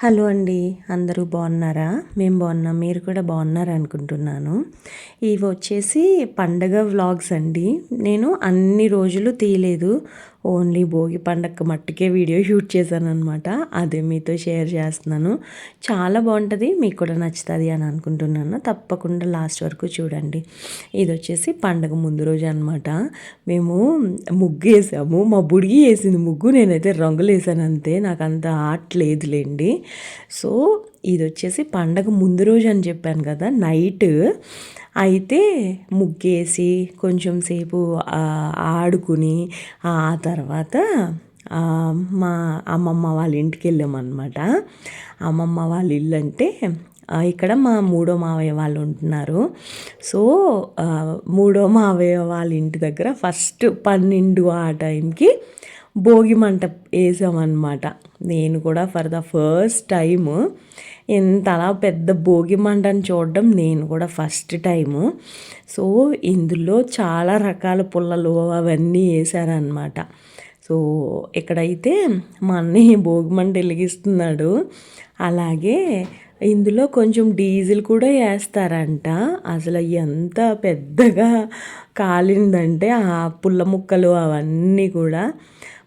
Hello అండి అందరూ బాగున్నారా? మేము బాగున్నాం మీరు కూడా బాగున్నారు అనుకుంటున్నాను. ఇవి వచ్చేసి పండగ వ్లాగ్స్ అండి. నేను అన్ని రోజులు తీయలేదు. ఓన్లీ భోగి పండగ మట్టుకే వీడియో షూట్ చేశాను అనమాట అదే మీతో షేర్ చేస్తున్నాను. చాలా బాగుంటుంది మీకు కూడా నచ్చుతుంది అని అనుకుంటున్నాను. తప్పకుండా లాస్ట్ వరకు చూడండి. ఇది వచ్చేసి పండగ ముందు రోజు అనమాట మేము ముగ్గు వేసాము. మా బుడిగి వేసింది ముగ్గు. నేనైతే రంగులు వేసాను అంతే. నాకు అంత ఆర్ట్ లేదులేండి. సో ఇది వచ్చేసి పండగ ముందు రోజు అని చెప్పాను కదా నైట్. అయితే ముగ్గేసి కొంచెం సేపు ఆడుకుని ఆ తర్వాత మా అమ్మమ్మ వాళ్ళ ఇంటికి వెళ్ళామన్నమాట. అమ్మమ్మ వాళ్ళ ఇల్లు అంటే ఇక్కడ మా మూడో మావయ్య వాళ్ళు ఉంటున్నారు. సో మూడో మావయ్య వాళ్ళ ఇంటి దగ్గర ఫస్ట్ పన్నెండు ఆ టైంకి భోగి మంట వేసామన్నమాట. నేను కూడా ఫర్ ద ఫస్ట్ టైము ఎంత అలా పెద్ద భోగి మంటను చూడడం నేను కూడా ఫస్ట్ టైము సో ఇందులో చాలా రకాల పుల్లలు అవన్నీ వేసారనమాట సో ఇక్కడైతే మా అన్నయ్య భోగి మంట వెలిగిస్తున్నాడు అలాగే ఇందులో కొంచెం డీజిల్ కూడా వేస్తారంట. అసలు ఎంత పెద్దగా కాలిందంటే ఆ పుల్ల ముక్కలు అవన్నీ కూడా.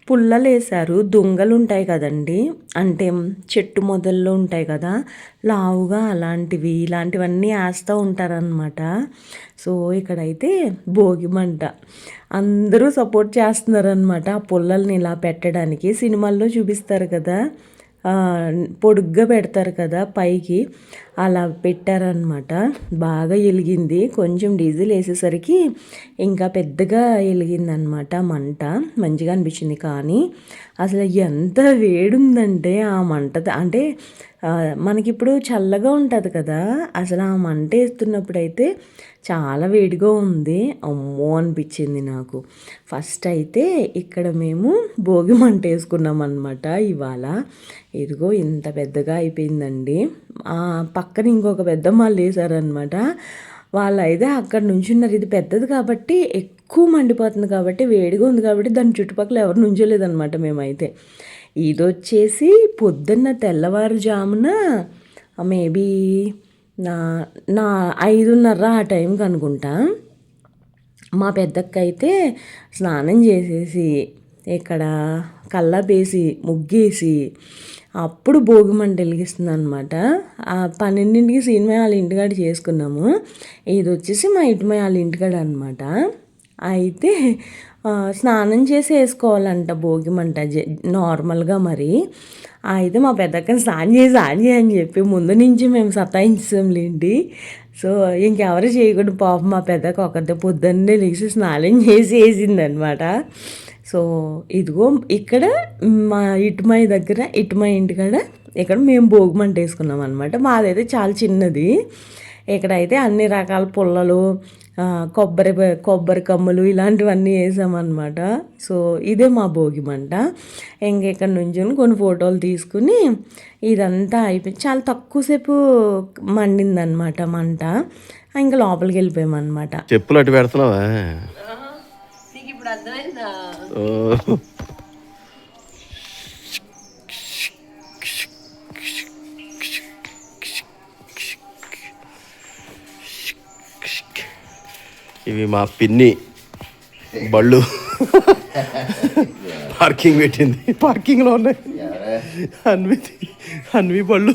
పుల్లలు వేశారు ఉంటాయి కదండి. అంటే చెట్టు మొదల్లో ఉంటాయి కదా. లావుగా అలాంటివి ఇలాంటివన్నీ వేస్తూ ఉంటారనమాట సో ఇక్కడైతే భోగి మంట. అందరూ సపోర్ట్ చేస్తున్నారనమాట ఆ పుల్లల్ని ఇలా పెట్టడానికి. సినిమాల్లో చూపిస్తారు కదా. పొడుగ్గా పెడతారు కదా పైకి. అలా పెట్టారనమాట బాగా వెలిగింది కొంచెం డీజిల్ వేసేసరికి ఇంకా పెద్దగా వెలిగిందనమాట మంట. మంచిగా అనిపించింది కానీ అసలు ఎంత వేడుందంటే ఆ మంట అంటే మనకిప్పుడు చల్లగా ఉంటుంది కదా. అసలు ఆ మంట వేస్తున్నప్పుడైతే చాలా వేడిగా ఉంది. అమ్మో అనిపించింది నాకు. ఫస్ట్ అయితే ఇక్కడ మేము భోగి మంట వేసుకున్నాం అనమాట ఇవాళ. ఇదిగో ఇంత పెద్దగా అయిపోయిందండి. పక్కన ఇంకొక పెద్ద వాళ్ళు వేసారనమాట వాళ్ళు అయితే అక్కడ నుంచి ఉన్నారు. ఇది పెద్దది కాబట్టి ఎక్కువ మండిపోతుంది కాబట్టి వేడిగా ఉంది కాబట్టి దాని చుట్టుపక్కల ఎవరు నుంచోలేదనమాట మేమైతే. ఇది వచ్చేసి పొద్దున్న తెల్లవారుజామున మేబీ నా నా ఐదున్నర ఆ టైంకి అనుకుంటా మా పెద్దక్కైతే స్నానం చేసేసి ఇక్కడ కల్లాపేసి ముగ్గేసి అప్పుడు భోగి మంట వెలిగిస్తుంది అనమాట ఆ పన్నెండింటికి సినిమా వాళ్ళ ఇంటికాడ చేసుకున్నాము. ఇది వచ్చేసి మా ఇటుమై వాళ్ళ ఇంటికాడ అనమాట అయితే స్నానం చేసి వేసుకోవాలంట భోగిమంట నార్మల్గా మరి. అయితే మా పెద్దక్కని స్నానం చేసి స్నానం చేయని చెప్పి ముందు నుంచి మేము సతాయించాంలేండి సో ఇంకెవరు చేయకుండా పాపం మా పెద్దక్క ఒకరితో పొద్దున్నే లేచి స్నానం చేసి వేసిందనమాట సో ఇదిగో ఇక్కడ మా ఇటుమాయి దగ్గర ఇటుమాయి ఇంటికాడ ఇక్కడ మేము భోగిమంట వేసుకున్నాం అనమాట మాదైతే చాలా చిన్నది. ఇక్కడైతే అన్ని రకాల పుల్లలు కొబ్బరి కొబ్బరి కమ్ములు ఇలాంటివన్నీ వేసామన్నమాట. సో ఇదే మా భోగి మంట. ఇంకెక్కడ నుంచి కొన్ని ఫోటోలు తీసుకుని ఇదంతా అయిపోయి చాలా తక్కువసేపు మండిందనమాట మంట. ఇంకా లోపలికి వెళ్ళిపోయామన్నమాట. చెప్పులు అటు పెడుతున్నావా? అర్థమైందా? ఇవి మా పిన్ని బళ్ళు పార్కింగ్ పెట్టింది. పార్కింగ్లో ఉన్నాయి. అన్వి అన్వి బళ్ళు.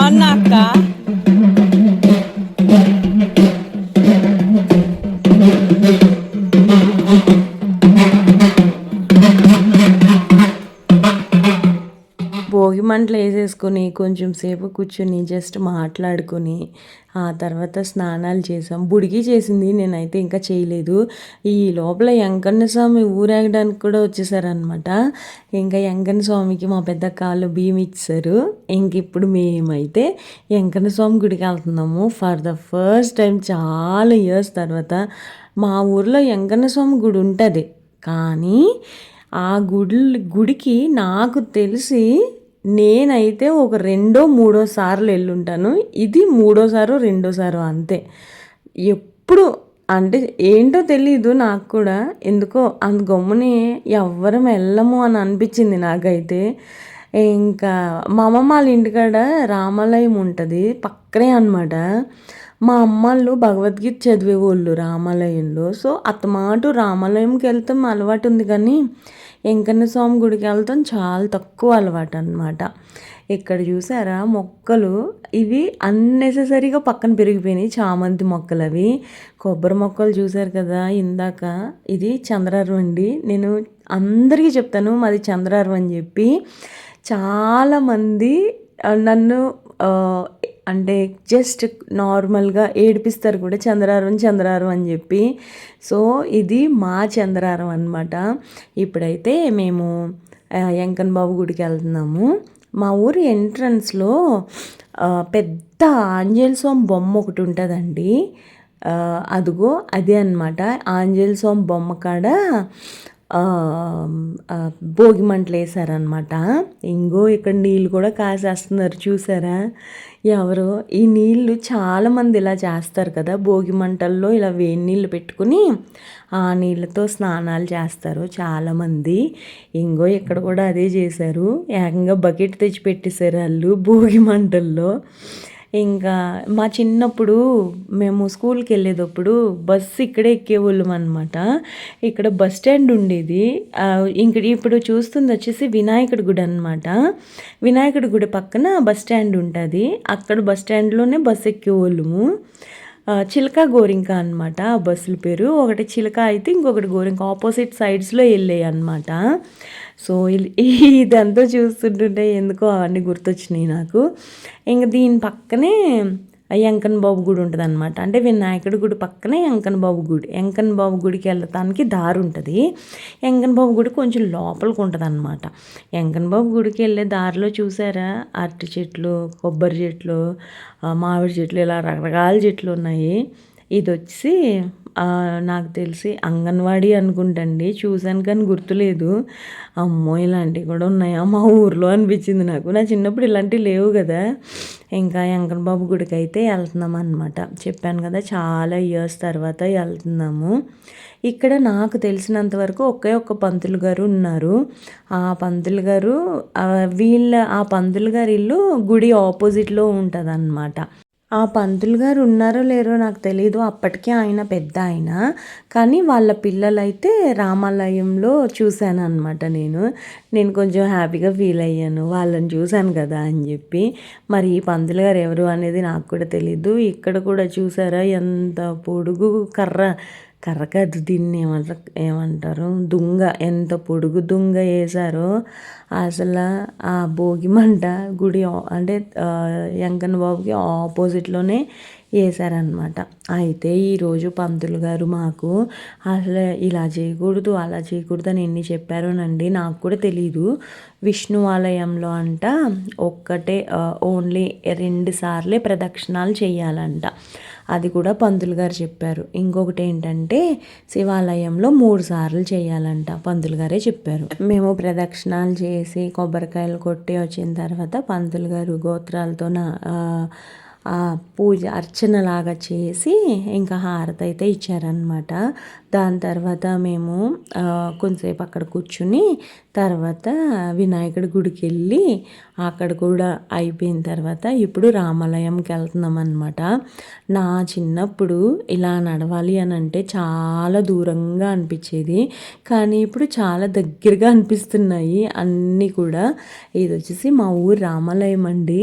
Juanaka. చేసుకుని కొంచెం సేపు కూర్చొని జస్ట్ మాట్లాడుకొని ఆ తర్వాత స్నానాలు చేసాం. బుడిగి చేసింది నేనైతే ఇంకా చేయలేదు. ఈ లోపల వెంకన్న స్వామి ఊరేగడానికి కూడా వచ్చేసారనమాట ఇంకా వెంకన్న స్వామికి మా పెద్ద కాళ్ళు బియ్యం ఇచ్చారు. ఇంక ఇప్పుడు మేమైతే వెంకన్న స్వామి గుడికి వెళ్తున్నాము. ఫర్ ద ఫస్ట్ టైం చాలా ఇయర్స్ తర్వాత మా ఊర్లో వెంకన్న స్వామి గుడి ఉంటుంది. కానీ ఆ గుడి గుడికి నాకు తెలిసి నేనైతే ఒక రెండో మూడో సార్లు వెళ్ళుంటాను. ఇది మూడోసారో రెండోసారో అంతే. ఎప్పుడు అంటే ఏంటో తెలీదు నాకు కూడా. ఎందుకో అంత గమ్ముని ఎవ్వరం వెళ్ళము అని అనిపించింది నాకైతే. ఇంకా మా అమ్మమ్మ వాళ్ళ ఇంటికాడ రామాలయం ఉంటుంది పక్కనే అనమాట మా అమ్మళ్ళు భగవద్గీత చదివేవాళ్ళు రామాలయంలో. సో అత్తమాటు రామాలయంకి వెళ్తాం అలవాటు ఉంది కానీ వెంకన్న స్వామి గుడికి వెళ్తాం. చాలా తక్కువ అలవాటు అనమాట ఇక్కడ చూసారా? మొక్కలు ఇవి అన్నెసెసరీగా పక్కన పెరిగిపోయినాయి. చామంతి మొక్కలు అవి. కొబ్బరి మొక్కలు చూసారు కదా ఇందాక. ఇది చంద్రారం అండి. నేను అందరికీ చెప్తాను మాది చంద్రారం అని చెప్పి. చాలామంది నన్ను అంటే జస్ట్ నార్మల్గా ఏడిపిస్తారు కూడా చంద్రారం చంద్రారం అని చెప్పి. సో ఇది మా చంద్రారం అనమాట ఇప్పుడైతే మేము వెంకన్ బాబు గుడికి వెళ్తున్నాము. మా ఊరి ఎంట్రన్స్లో పెద్ద ఆంజనేయ స్వామి బొమ్మ ఒకటి ఉంటుందండి. అదిగో అదే అనమాట ఆంజనేయ స్వామి బొమ్మ కాడ భోగి మంటలు వేసారనమాట ఇంగో ఇక్కడ నీళ్ళు కూడా కాసేస్తున్నారు చూసారా? ఎవరో ఈ నీళ్ళు చాలామంది ఇలా చేస్తారు కదా భోగి మంటల్లో ఇలా వేడి నీళ్ళు పెట్టుకుని ఆ నీళ్ళతో స్నానాలు చేస్తారు చాలామంది. ఇంగో ఇక్కడ కూడా అదే చేశారు. ఏకంగా బకెట్ తెచ్చి పెట్టేశారు వాళ్ళు భోగి మంటల్లో. ఇంకా మా చిన్నప్పుడు మేము స్కూల్కి వెళ్ళేటప్పుడు బస్సు ఇక్కడే ఎక్కేవాళ్ళం అనమాట ఇక్కడ బస్ స్టాండ్ ఉండేది. ఇంక ఇప్పుడు చూస్తుంది వచ్చేసి వినాయకుడి గుడి అనమాట వినాయకుడి గుడి పక్కన బస్ స్టాండ్ ఉంటుంది. అక్కడ బస్ స్టాండ్లోనే బస్సు ఎక్కేవాళ్ళము. చిలక గోరింక అనమాట ఆ బస్సుల పేరు. ఒకటి చిలక అయితే ఇంకొకటి గోరింక ఆపోజిట్ సైడ్స్లో వెళ్ళాయి అనమాట సో ఇదంతా చూస్తుంటుంటే ఎందుకో అవన్నీ గుర్తొచ్చినాయి నాకు. ఇంక దీని పక్కనే వెంకన్న బాబు గుడి ఉంటుంది అనమాట అంటే వినాయకుడి గుడి పక్కనే వెంకన్న బాబు గుడి. వెంకన్న బాబు గుడికి వెళ్ళటానికి దారి ఉంటుంది. వెంకన్న బాబు గుడి కొంచెం లోపలికి ఉంటుంది అనమాట వెంకన్న బాబు గుడికి వెళ్ళే దారిలో చూసారా? అరటి చెట్లు కొబ్బరి చెట్లు మామిడి చెట్లు ఇలా రకరకాల చెట్లు ఉన్నాయి. ఇది వచ్చి నాకు తెలిసి అంగన్వాడీ అనుకుంటండి. చూశాను కానీ గుర్తులేదు. అమ్మో ఇలాంటివి కూడా ఉన్నాయా. మా ఊర్లో అనిపించింది నాకు. నా చిన్నప్పుడు ఇలాంటివి లేవు కదా. ఇంకా వెంకటబాబు బాబు గుడికి అయితే వెళ్తున్నాం అనమాట చెప్పాను కదా చాలా ఇయర్స్ తర్వాత వెళ్తున్నాము. ఇక్కడ నాకు తెలిసినంత వరకు ఒకే ఒక్క పంతులు గారు ఉన్నారు. ఆ పంతులు గారు వీళ్ళ ఆ పంతులు గారి ఇల్లు గుడి ఆపోజిట్లో ఉంటుంది అనమాట ఆ పంతులు గారు ఉన్నారో లేరో నాకు తెలియదు అప్పటికే ఆయన పెద్ద ఆయన. కానీ వాళ్ళ పిల్లలైతే రామాలయంలో చూశాను అనమాట నేను. నేను కొంచెం హ్యాపీగా ఫీల్ అయ్యాను. వాళ్ళని చూశాను కదా అని చెప్పి. మరి ఈ పంతులు గారు ఎవరు అనేది నాకు కూడా తెలీదు. ఇక్కడ కూడా చూసారా? ఎంత పొడుగు కర్ర. కర్ర కాదు దీన్ని ఏమంటారు ఏమంటారు? దుంగ. ఎంత పొడుగు దుంగ వేశారో అసలు ఆ భోగి మంట గుడి అంటే వెంకన్న బాబుకి ఆపోజిట్లోనే వేశారనమాట అయితే ఈరోజు పంతులు గారు మాకు అసలు ఇలా చేయకూడదు అలా చేయకూడదు అని ఎన్ని చెప్పారోనండి? నాకు కూడా తెలీదు. విష్ణు ఆలయంలో అంట ఒక్కటే ఓన్లీ రెండు సార్లే ప్రదక్షిణాలు చేయాలంట. అది కూడా పంతులు గారు చెప్పారు. ఇంకొకటి ఏంటంటే శివాలయంలో మూడు సార్లు చేయాలంట పంతులు గారే చెప్పారు. మేము ప్రదక్షిణాలు చేసి కొబ్బరికాయలు కొట్టి వచ్చిన తర్వాత పంతులు గారు గోత్రాలతో నా పూజ అర్చన లాగా చేసి ఇంకా హారతి అయితే ఇచ్చారనమాట దాని తర్వాత మేము కొంతసేపు అక్కడ కూర్చుని తర్వాత వినాయకుడి గుడికి వెళ్ళి అక్కడ కూడా అయిపోయిన తర్వాత ఇప్పుడు రామాలయంకి వెళ్తున్నాం అనమాట నా చిన్నప్పుడు ఇలా నడవాలి అని అంటే చాలా దూరంగా అనిపించేది. కానీ ఇప్పుడు చాలా దగ్గరగా అనిపిస్తున్నాయి. అన్నీ కూడా ఇది వచ్చేసి మా ఊరు రామాలయం అండి.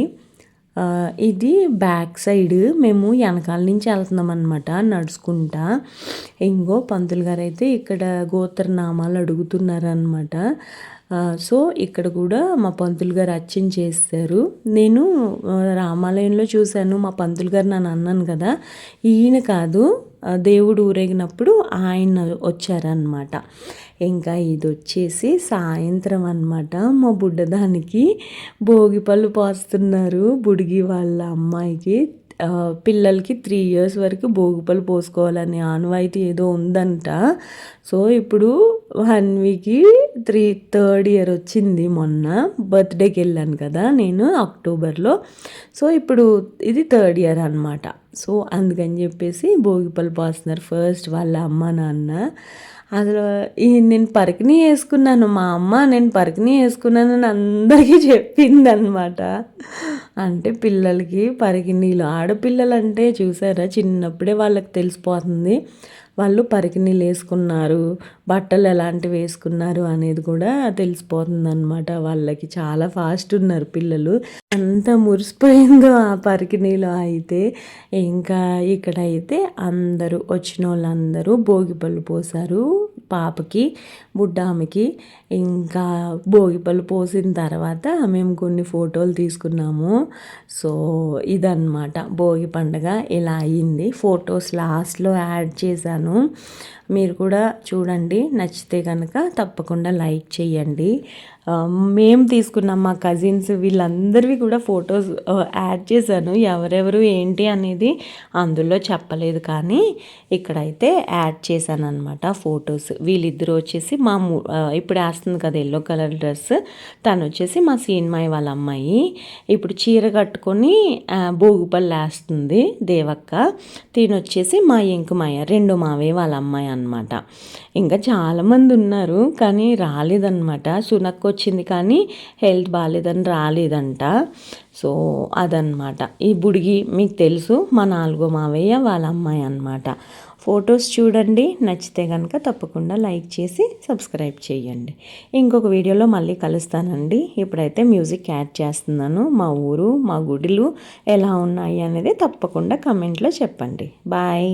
ఇది బ్యాక్ సైడ్ మేము వెనకాల నుంచి వెళ్తున్నాం అనమాట నడుచుకుంటా. ఇంకో పంతులు గారు అయితే ఇక్కడ గోత్రనామాలు అడుగుతున్నారనమాట సో ఇక్కడ కూడా మా పంతులు గారు అచ్చం చేస్తారు. నేను రామాలయంలో చూశాను. మా పంతులు గారు నన్ను అన్నాను కదా ఈయన కాదు దేవుడు ఊరేగినప్పుడు ఆయన వచ్చారనమాట ఇంకా ఇది వచ్చేసి సాయంత్రం అనమాట మా బుడ్డదానికి భోగి పళ్ళు పోస్తున్నారు బుడిగి వాళ్ళ అమ్మాయికి పిల్లలకి త్రీ ఇయర్స్ వరకు భోగిపళ్ళు పోసుకోవాలని ఆనవాయితీ ఏదో ఉందంట. సో ఇప్పుడు హన్వికి త్రీ థర్డ్ ఇయర్ వచ్చింది మొన్న. బర్త్డేకి వెళ్ళాను కదా నేను అక్టోబర్లో. సో ఇప్పుడు ఇది థర్డ్ ఇయర్ అనమాట సో అందుకని చెప్పేసి భోగిపళ్ళు పోస్తున్నారు. ఫస్ట్ వాళ్ళ అమ్మ నాన్న. అసలు ఈ నేను పరికిణి వేసుకున్నాను మా అమ్మ నేను పరికిణి వేసుకున్నానని అందరికీ చెప్పింది అనమాట అంటే పిల్లలకి పరికిణీలు ఆడపిల్లలు అంటే చూసారా చిన్నప్పుడే వాళ్ళకి తెలిసిపోతుంది. వాళ్ళు పరికిణీలు వేసుకున్నారు బట్టలు ఎలాంటివి వేసుకున్నారు అనేది కూడా తెలిసిపోతుంది అనమాట వాళ్ళకి. చాలా ఫాస్ట్ ఉన్నారు పిల్లలు. అంత మురిసిపోయిందో ఆ పరికిణిలో అయితే. ఇంకా ఇక్కడ అయితే అందరూ వచ్చిన వాళ్ళందరూ భోగిపళ్ళు పోసారు పాపకి బుడ్డామికి ఇంకా భోగిపళ్ళు పోసిన తర్వాత మేము కొన్ని ఫోటోలు తీసుకున్నాము. సో ఇదన్నమాట భోగి పండుగ ఇలా అయ్యింది ఫొటోస్ లాస్ట్లో యాడ్ చేశాను. మీరు కూడా చూడండి. నచ్చితే కనుక తప్పకుండా లైక్ చేయండి. మేము తీసుకున్నాం మా కజిన్స్ వీళ్ళందరివి కూడా ఫొటోస్ యాడ్ చేశాను. ఎవరెవరు ఏంటి అనేది అందులో చెప్పలేదు కానీ ఇక్కడైతే యాడ్ చేశాను అనమాట ఫొటోస్. వీళ్ళిద్దరూ వచ్చేసి మా ఇప్పుడు వేస్తుంది కదా ఎల్లో కలర్ డ్రెస్. తను వచ్చేసి మా సీన్మాయి వాళ్ళ అమ్మాయి. ఇప్పుడు చీర కట్టుకొని భోగిపల్లి వేస్తుంది దేవక్క. తిని వచ్చేసి మా ఇంకమాయ రెండు మావే వాళ్ళ అమ్మాయి అనమాట. ఇంకా చాలామంది ఉన్నారు కానీ రాలేదన్నమాట సునక్ వచ్చింది కానీ హెల్త్ బాగాలేదని రాలేదంట. సో అదనమాట. ఈ బుడిగి మీకు తెలుసు మా నాలుగో మావయ్య వాళ్ళ అమ్మాయి అనమాట. ఫొటోస్ చూడండి నచ్చితే కనుక తప్పకుండా లైక్ చేసి సబ్స్క్రైబ్ చేయండి. ఇంకొక వీడియోలో మళ్ళీ కలుస్తానండి. ఇప్పుడైతే మ్యూజిక్ యాడ్ చేస్తున్నాను. మా ఊరు మా గుడిలు ఎలా ఉన్నాయి అనేది తప్పకుండా కమెంట్లో చెప్పండి. బాయ్.